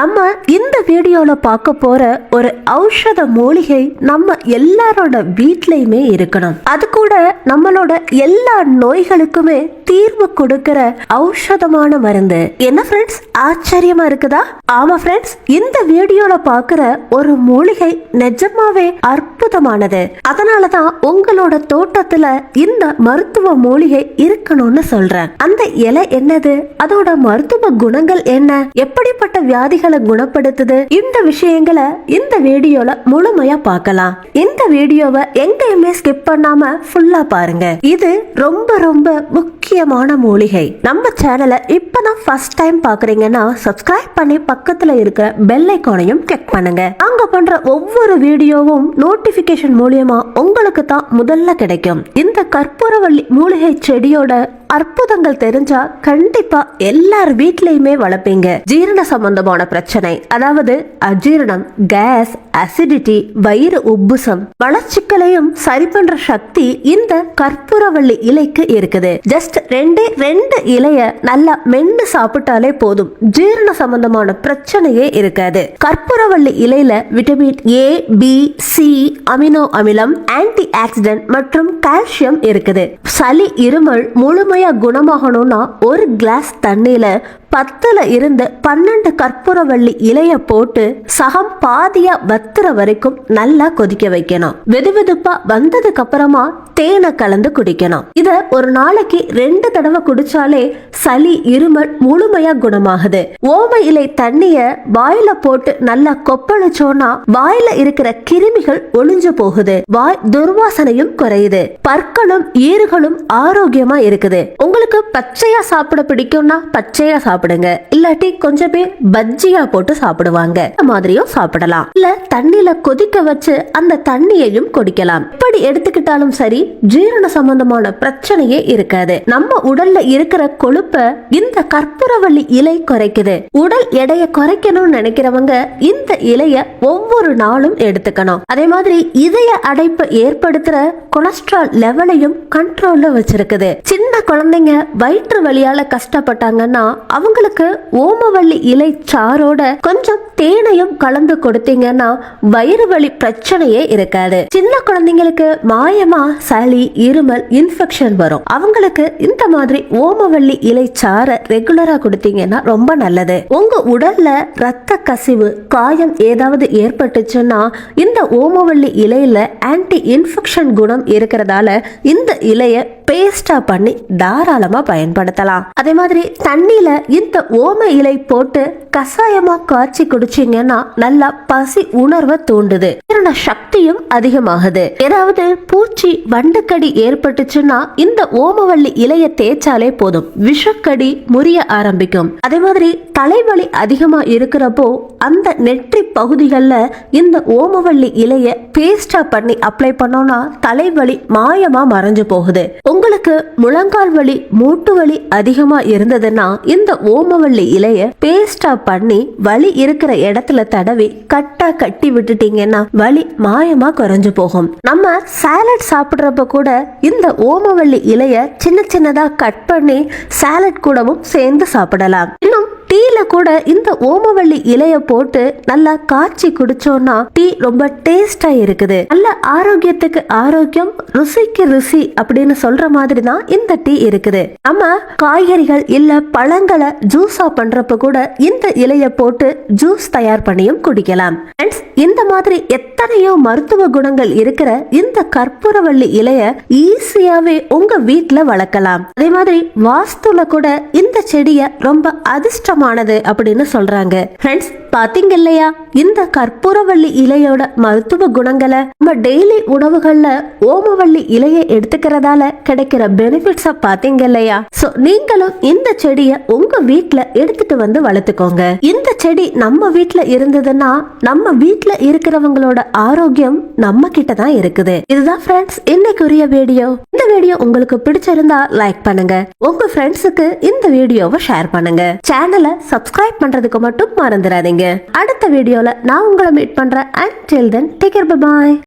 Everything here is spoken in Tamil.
நம்ம இந்த வீடியோல பார்க்க போற ஒரு ஔஷத மூலிகை நம்ம எல்லாரோட வீட்லயுமே இருக்கணும். அது கூட நம்மளோட எல்லா நோய்களுக்குமே தீர்வு கொடுக்கிற ஔஷதமான மருந்து. என்ன ஃப்ரெண்ட்ஸ் ஆச்சரியமா இருக்குதா? ஆமா ஃப்ரெண்ட்ஸ் இந்த வீடியோல பார்க்கிற ஒரு மூலிகை நிஜமாவே அற்புதமானது. அதனாலதான் உங்களோட தோட்டத்துல இந்த மருத்துவ மூலிகை இருக்கணும்னு சொல்றேன். அந்த இலை என்னது? அதோட மருத்துவ குணங்கள் என்ன? எப்படிப்பட்ட வியாதிகள் குணப்படுத்துது. இந்த விஷயங்களை இந்த வீடியோல முழுமையா பார்க்கலாம். இந்த வீடியோவை எங்கேயுமே ஸ்கிப் பண்ணாம ஃபுல்லா பாருங்க. இது ரொம்ப ரொம்ப முக்கியமான மூலிகை. நம்ம சேனலை இப்பதான் ஃபர்ஸ்ட் டைம் பாக்குறீங்கன்னா சப்ஸ்கிரைப் பண்ணி பக்கத்துல இருக்கிற பெல் ஐக்கானையும் கிளிக் பண்ணுங்க. அங்க பண்ற ஒவ்வொரு வீடியோவும் நோட்டிபிகேஷன் மூலியமா உங்களுக்கு தான் முதல்ல கிடைக்கும். இந்த கற்பூரவள்ளி மூலிகை செடியோட அற்புதங்கள் தெரிஞ்சா கண்டிப்பா எல்லார் வீட்லயுமே வளர்ப்பீங்க. ஜீரண சம்பந்தமான பிரச்சனை அதாவது அஜீரணம் கேஸ் அசிடிட்டி வயிறு உப்புசம் வளர்ச்சிக்களையும் சரி பண்ற சக்தி இந்த கற்பூரவள்ளி இலைக்கு இருக்குது. ஜஸ்ட் ரெண்டே ரெண்டு இலைய நல்லா மென்னு சாப்பிட்டாலே போதும். ஜீரண சம்பந்தமான பிரச்சனையே இருக்காது. கற்பூரவள்ளி இலையில vitamin A B C amino அமிலம் ஆன்டி ஆக்சிடென்ட் மற்றும் கால்சியம் இருக்குது. சளி இருமல் முழுமையாக குணமாகணும்னா ஒரு கிளாஸ் தண்ணியில பத்துல இருந்து பன்னெண்டு கற்பூரவள்ளி இலைய போட்டு சகம் பாதியா வத்துற வரைக்கும் நல்லா கொதிக்க வைக்கணும். வெதுவெதுப்பா வந்ததுக்கு அப்புறமா தேனை கலந்து குடிக்கணும். இத ஒரு நாளைக்கு ரெண்டு தடவை குடிச்சாலே சளி இருமல் முழுமையா குணமாகுது. ஓம இலை தண்ணிய வாயில போட்டு நல்லா கொப்பளிச்சோன்னா வாயில இருக்கிற கிருமிகள் ஒளிஞ்சு போகுது. வாய் துர்வாசனையும் குறையுது. பற்களும் ஈறுகளும் ஆரோக்கியமா இருக்குது. உங்களுக்கு பச்சையா சாப்பிட பிடிக்கும்னா பச்சையா சாப்பிடுங்க. இல்லாட்டி கொஞ்சம் பேர் பஜ்ஜியா போட்டு சாப்பிடுவாங்க. இந்த மாதிரியும் சாப்பிடலாம். இல்ல தண்ணியில கொதிக்க வச்சு அந்த தண்ணியையும் குடிக்கலாம். இப்படி எடுத்துக்கிட்டாலும் சரி ஜீரண சம்பந்தமான பிரச்சனையே இருக்காது. நம்ம உடல்ல இருக்கிற கொழுப்ப இந்த கற்பூரவள்ளி இலை குறைக்குது. உடல் எடைய குறைக்கணும்னு நினைக்கிறவங்க இந்த இலைய ஒவ்வொரு நாளும் எடுத்துக்கணும். அதே மாதிரி இதய அடைப்பை ஏற்படுத்துற கொலஸ்ட்ரால் லெவலையும் கண்ட்ரோல்ல வச்சிருக்குது. சின்ன குழந்தைங்க வயிற்று வழியால கஷ்டப்பட்டாங்கன்னா அவங்களுக்கு ஓமவள்ளி இலை சாரோட கொஞ்சம் தேனையும் கலந்து கொடுத்தீங்கன்னா வயிறு வலி பிரச்சனையே இருக்காது. சின்ன குழந்தைங்களுக்கு மாயமா சளி இருமல் இன்ஃபெக்ஷன் வரும். அவங்களுக்கு இந்த மாதிரி ஓமவள்ளி இலை சாரை ரெகுலரா கொடுத்தீங்கன்னா ரொம்ப நல்லது. உங்க உடல்ல ரத்த கசிவு காயம் ஏதாவது ஏற்பட்டுச்சுன்னா இந்த ஓமவள்ளி இலையில ஆன்டி இன்ஃபெக்ஷன் குணம் இருக்கிறதால இந்த இலைய பேஸ்டா பண்ணி தாராளமா பயன்படுத்தலாம். அதே மாதிரி தண்ணியில இந்த ஓம இலை போட்டு கசாயமா காய்ச்சி குடிச்சீங்கன்னா நல்லா பசி உணர்வை தூண்டுது. ஜீரண சக்தியும் அதிகமாகுது. ஏதாவது பூச்சி வண்டுக்கடி ஏற்பட்டுச்சுன்னா இந்த ஓமவள்ளி இலைய தேய்ச்சாலே போதும். விஷக்கடி முறிய ஆரம்பிக்கும். அதே மாதிரி தலைவலி அதிகமா இருக்கிறப்போ அந்த நெற்றி பகுதிகளில் இந்த ஓமவள்ளி இலைய பேஸ்டா பண்ணி அப்ளை பண்ணோம்னா தலைவலி மாயமா மறைஞ்சு போகுது. உங்களுக்கு முழங்கால் வலி மூட்டு வலி அதிகமா இருந்ததுன்னா இந்த ஓமவள்ளி இலைய பேஸ்டா பண்ணி வலி இருக்கிற இடத்துல தடவி கட்டா கட்டி விட்டுட்டீங்கன்னா வலி மாயமா குறைஞ்சு போகும். நம்ம சாலட் சாப்பிடுறப்ப கூட இந்த ஓமவள்ளி இலைய சின்ன சின்னதா கட் பண்ணி சாலட் கூடவும் சேர்ந்து சாப்பிடலாம். டீல கூட இந்த ஓமவள்ளி இலைய போட்டு நல்லா காய்ச்சி குடிச்சோம்னா டீ ரொம்ப டேஸ்டா இருக்குது. நல்ல ஆரோக்கியத்துக்கு ஆரோக்கியம் ருசிக்கு ருசி அப்படின்னு சொல்ற மாதிரி தான் இந்த டீ இருக்குது. நம்ம காய்கறிகள் இல்ல பழங்களை ஜூஸா பண்றப்ப கூட இந்த இலைய போட்டு ஜூஸ் தயார் பண்ணியும் குடிக்கலாம். இந்த மாதிரி எத்தனையோ மருத்துவ குணங்கள் இருக்கிற இந்த கற்பூரவள்ளி இலைய ஈஸியாவே உங்க வீட்டுல வளர்க்கலாம். அதே மாதிரி வாஸ்துல கூட இந்த செடிய ரொம்ப அதிர்ஷ்டமானது அப்படின்னு சொல்றாங்க. ஃப்ரெண்ட்ஸ் பாத்தீங்க இல்லையா இந்த கற்பூரவள்ளி இலையோட மருத்துவ குணங்களை நம்ம டெய்லி உணவுகள்ல ஓமவள்ளி இலையை எடுத்துக்கிறதால கிடைக்கிற பெனிஃபிட்ஸ பாத்தீங்க இல்லையா சோ நீங்களும் இந்த செடியை உங்க வீட்ல எடுத்துட்டு வந்து வளர்த்துக்கோங்க. இந்த செடி நம்ம வீட்ல இருந்ததுன்னா நம்ம வீட்ல இருக்கிறவங்களோட ஆரோக்கியம் நம்ம கிட்ட தான் இருக்குது. இதுதான் ஃப்ரெண்ட்ஸ் இன்னைக்குரிய வீடியோ இந்த வீடியோ உங்களுக்கு பிடிச்சிருந்தா லைக் பண்ணுங்க. உங்க ஃப்ரெண்ட்ஸுக்கு இந்த வீடியோவை ஷேர் பண்ணுங்க. சேனலை சப்ஸ்கிரைப் பண்றதுக்கு மட்டும் மறந்துடாதீங்க. அடுத்த வீடியோல நான் உங்களை மீட் பண்றேன். And till then take care bye